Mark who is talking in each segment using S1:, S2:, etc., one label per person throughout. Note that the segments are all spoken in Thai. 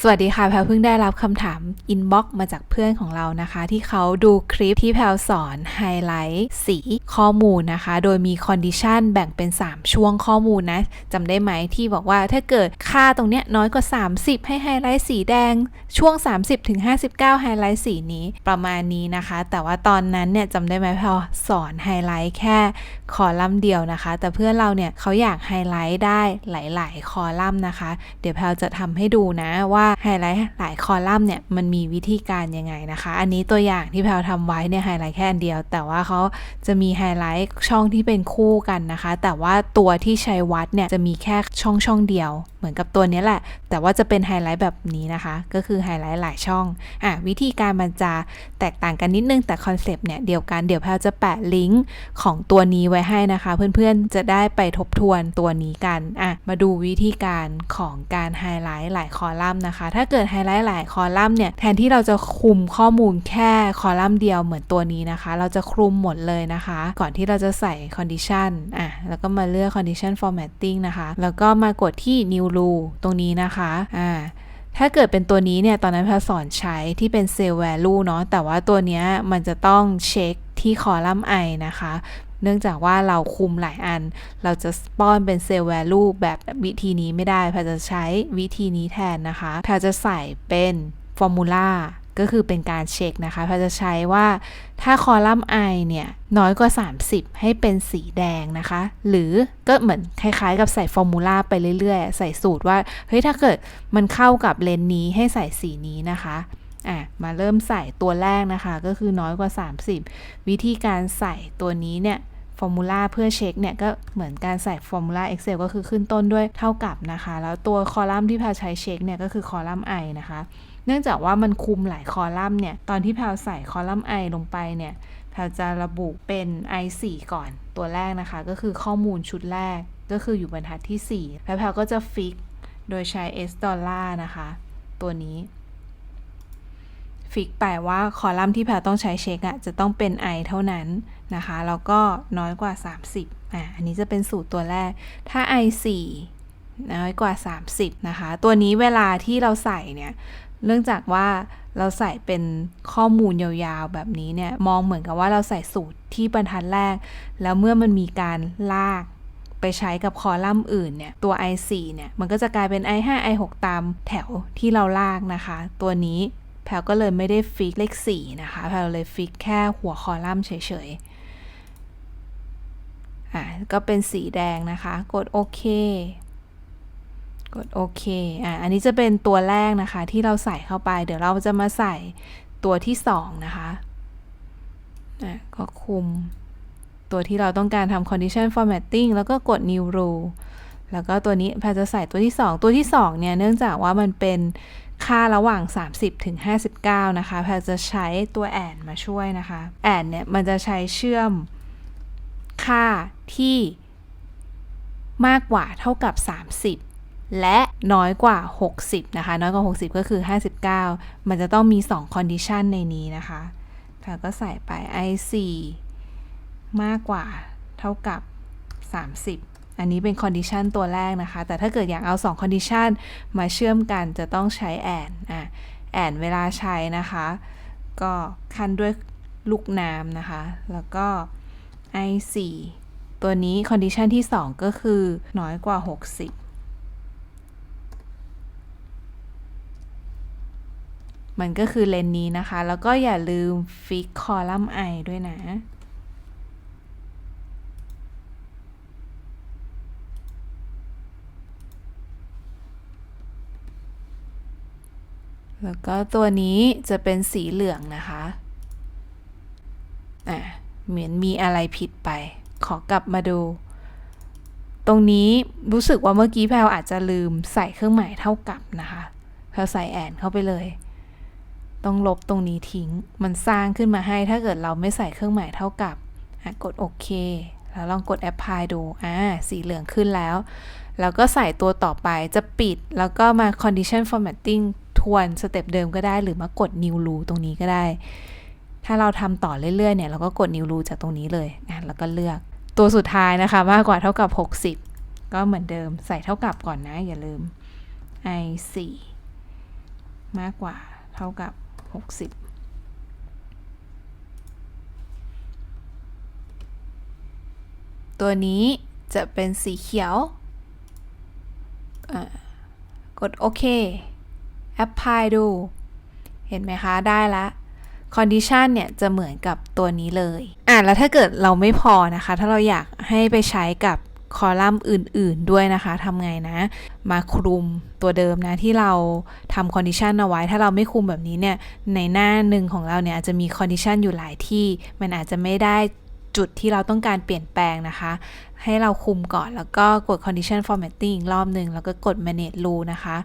S1: สวัสดีค่ะ แพลเพิ่งได้รับคำถามอินบ็อกมาจากเพื่อนของเรานะคะ ที่เขาดูคลิปที่แพลสอนไฮไลท์สีข้อมูลนะคะ โดยมีคอนดิชันแบ่งเป็น 3 ช่วงข้อมูลนะจำได้ไหมที่บอกว่าถ้าเกิดค่าตรงเนี้ยน้อยกว่า 30 ให้ไฮไลท์สีแดง ช่วง 30ถึง59 ไฮไลท์สีนี้ประมาณนี้นะคะ แต่ว่าตอนนั้นเนี่ยจำได้ไหมแพลสอนไฮไลท์แค่คอลัมน์เดียวนะคะ แต่เพื่อนเราเนี่ยเขาอยากไฮไลท์ได้หลาย ๆ คอลัมน์นะคะ เดี๋ยวแพลจะทำให้ดูนะว่าไฮไลท์หลายคอลัมน์เนี่ยมันมีวิธีการยังไงนะคะ อันนี้ตัวอย่างที่แพลทำไว้เนี่ยไฮไลท์แค่อันเดียว แต่ว่าเขาจะมีไฮไลท์ช่องที่เป็นคู่กันนะคะ แต่ว่าตัวที่ใช้วัดเนี่ยจะมีแค่ช่องช่องเดียว มือนกับตัวนี้แหละ แต่ว่าจะเป็นไฮไลท์แบบนี้นะคะ ก็คือไฮไลท์หลายช่องอะวิธีการมันจะแตกต่างกันนิดนึง แต่คอนเซปต์เนี่ยเดียวกัน เดี๋ยวแพลจะแปะลิงก์ของตัวนี้ไว้ให้นะคะ เพื่อนๆจะได้ไปทบทวนตัวนี้กันอะมาดูวิธีการของการไฮไลท์หลายคอลัมน์นะคะ ถ้าเกิดไฮไลท์หลายคอลัมน์เนี่ยแทนที่เราจะคุมข้อมูลแค่คอลัมน์เดียวเหมือนตัวนี้นะคะ เราจะคลุมหมดเลยนะคะ ก่อนที่เราจะใส่ condition อะแล้วก็มาเลือก condition formatting นะคะ แล้วก็มากดที่ new rule ตรงนี้นะคะอ่าถ้าเกิดเป็นตัวนี้เนี่ย ตอนนั้นพลสอนใช้ที่เป็น sell value เนาะ แต่ว่าตัวเนี้ยมันจะต้องเช็คที่คอลัมน์ i นะคะ เนื่องจากว่าเราคุมหลายอัน เราจะป้อนเป็น sell value แบบวิธีนี้ไม่ได้พาจะใช้วิธีนี้แทนนะคะพาจะใส่เป็น formula ก็คือเป็นการเช็คนะคะแพลจะใช้ว่าถ้าคอลัมน์ i เนี่ยน้อยกว่า 30 ให้เป็นสีแดงนะคะ หรือก็เหมือนคล้ายๆ กับใส่ฟอร์มูลาไปเรื่อยๆ ใส่สูตรว่าเฮ้ยถ้าเกิดมันเข้ากับเลนนี้ให้ใส่สีนี้นะคะอะมาเริ่มใส่ตัวแรกนะคะ ก็คือน้อยกว่า 30 วิธีการใส่ตัวนี้เนี่ย ฟอร์มูลาเพื่อเช็คเนี่ยก็เหมือนการใส่ฟอร์มูลา Excel ก็คือขึ้นต้นด้วยเท่ากับนะคะ แล้วตัวคอลัมน์ที่แพลใช้เช็คเนี่ยก็คือคอลัมน์ i นะคะ เนื่องจากว่ามันคุมหลายคอลัมน์เนี่ย ตอนที่แพลใส่คอลัมน์ i ลงไปเนี่ยแพลจะระบุเป็น i 4 ก่อนตัวแรกนะคะ ก็คือข้อมูลชุดแรกก็คืออยู่บรรทัดที่ 4 แล้วแพลก็จะฟิกโดยใช้ s ดอลลาร์นะคะ ตัวนี้ ฟิกไปว่าคอลัมน์ที่แพลต้องใช้เช็คอะจะต้องเป็น i เท่านั้นนะคะ แล้วก็น้อยกว่า 30อะอันนี้จะเป็นสูตรตัวแรก ถ้า i 4น้อยกว่า 30 นะคะ ตัวนี้เวลาที่เราใส่เนี่ย เนื่องจากว่าเราใส่เป็นข้อมูลยาวๆแบบนี้เนี่ย มองเหมือนกับว่าเราใส่สูตรที่บรรทัดแรก แล้วเมื่อมันมีการลากไปใช้กับคอลัมน์อื่นเนี่ย ตัว i4 เนี่ย มันก็จะกลายเป็น i5 i6 ตามแถวที่เราลากนะคะ ตัวนี้ แพลก็เลยไม่ได้ฟิกเลข4นะคะ แพลเลยฟิกแค่หัวคอลัมน์เฉยๆ อะ ก็เป็นสีแดงนะคะ กดโอเค กดโอเค อะ อันนี้จะเป็นตัวแรกนะคะที่เราใส่เข้าไป เดี๋ยวเราจะมาใส่ตัวที่2นะคะ อะ ก็คุมตัวที่เราต้องการทำ condition formatting แล้วก็กด new rule แล้วก็ตัวนี้แพลจะใส่ตัวที่ 2 ตัวที่ 2 เนี่ย เนื่องจากว่ามันเป็น ค่าระหว่าง 30ถึง59 นะคะแพลจะใช้ตัวแอนมาช่วยนะคะ แอนเนี่ยมันจะใช้เชื่อมค่าที่มากกว่าเท่ากับ 30 และน้อยกว่า 60 นะคะ น้อยกว่า 60 ก็คือ 59 มันจะต้องมี 2 condition ในนี้นะคะแพลก็ใส่ไป i4 มากกว่าเท่ากับ 30 อันนี้เป็น condition ตัวแรกนะคะ แต่ถ้าเกิดอยากเอา 2 condition มาเชื่อมกันจะต้องใช้ and อะ and เวลาใช้นะคะ ก็คันด้วยลูกน้ำนะคะ แล้วก็ i4 ตัวนี้ condition ที่ 2 ก็คือน้อยกว่า 60มันก็คือเลนนี้นะคะ แล้วก็อย่าลืมฟิกคอลัมน์ i ด้วยนะ แล้วก็ตัวนี้จะเป็นสีเหลืองนะคะอะเหมือนมีอะไรผิดไป ขอกลับมาดู ตรงนี้รู้สึกว่าเมื่อกี้แพลวอาจจะลืมใส่เครื่องหมายเท่ากับนะคะแพลวใส่แอนเข้าไปเลย ต้องลบตรงนี้ทิ้ง มันสร้างขึ้นมาให้ถ้าเกิดเราไม่ใส่เครื่องหมายเท่ากับกดโอเคแล้วลองกด apply ดู อ่า สีเหลืองขึ้นแล้ว แล้วก็ใส่ตัวต่อไปจะปิด แล้วก็มา condition formatting ทวนสเต็ปเดิมก็ได้ หรือมากด new rule ตรงนี้ก็ได้ ถ้าเราทำต่อเรื่อยๆเนี่ยเราก็กด new rule จากตรงนี้เลยนะแล้วก็เลือกตัวสุดท้ายนะคะมากกว่าเท่ากับ 60 ก็เหมือนเดิมใส่เท่ากับก่อนนะอย่าลืม i 4มากกว่าเท่ากับ 60ตัวนี้จะเป็นสีเขียว กดโอเค apply ดู เห็นไหมคะ ได้ละ condition เนี่ยจะเหมือนกับตัวนี้เลย อะ แล้วถ้าเกิดเราไม่พอนะคะ ถ้าเราอยากให้ไปใช้กับคอลัมน์อื่น ๆ ด้วยนะคะทำไงนะ มาคลุมตัวเดิมนะ ที่เราทำ condition เอาไว้ ถ้าเราไม่คลุมแบบนี้เนี่ย ในหน้าหนึ่งของเราเนี่ยอาจจะมี condition อยู่หลายที่ มันอาจจะไม่ได้จุดที่เราต้องการเปลี่ยนแปลงนะคะ ให้เราคุมก่อนแล้วก็กด condition formatting อีกรอบหนึ่งแล้วก็กด manage rule นะคะ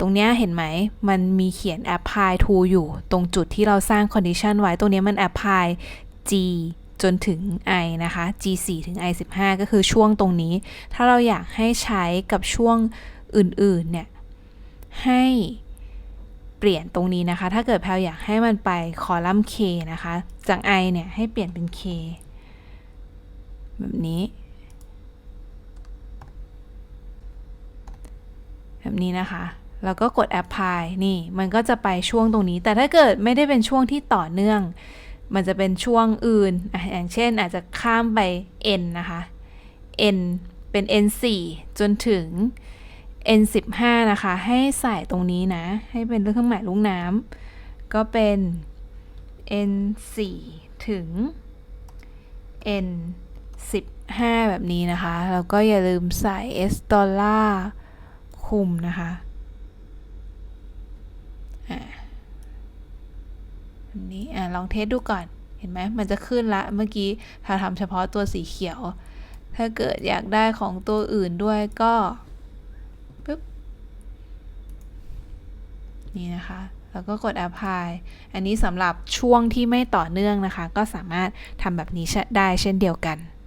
S1: ตรงเนี้ยเห็นไหม มันมีเขียน apply to อยู่ ตรงจุดที่เราสร้าง condition ไว้ ตรงนี้มัน apply g จนถึง i นะคะ g 4ถึง i 15ก็คือช่วงตรงนี้ ถ้าเราอยากให้ใช้กับช่วงอื่น ๆ เนี่ย ให้เปลี่ยนตรงนี้นะคะ ถ้าเกิดแพลอยากให้มันไปคอลัมน์ k นะคะ จาก i เนี่ย ให้เปลี่ยนเป็น k แบบนี้ แบบนี้นะคะ แล้วก็กด apply นี่ มันก็จะไปช่วงตรงนี้ แต่ถ้าเกิดไม่ได้เป็นช่วงที่ต่อเนื่อง มันจะเป็นช่วงอื่นออย่างเช่นอาจจะข้ามไป n นะคะ n เป็น n 4จนถึง n 15นะคะ ให้ใส่ตรงนี้นะ ให้เป็นเครื่องหมายลูกน้ำก็เป็น n 4ถึง n 15 แบบนี้นะคะ แล้วก็อย่าลืมใส่ s ดอลลาร์คุมนะคะแบบ นี้อะลองเทสดูก่อน เห็นไหมมันจะขึ้นละ เมื่อกี้พาทำเฉพาะตัวสีเขียว ถ้าเกิดอยากได้ของตัวอื่นด้วยก็ปึ๊บนี่นะคะ แล้วก็กด apply อันนี้สำหรับช่วงที่ไม่ต่อเนื่องนะคะ ก็สามารถทำแบบนี้ได้เช่นเดียวกัน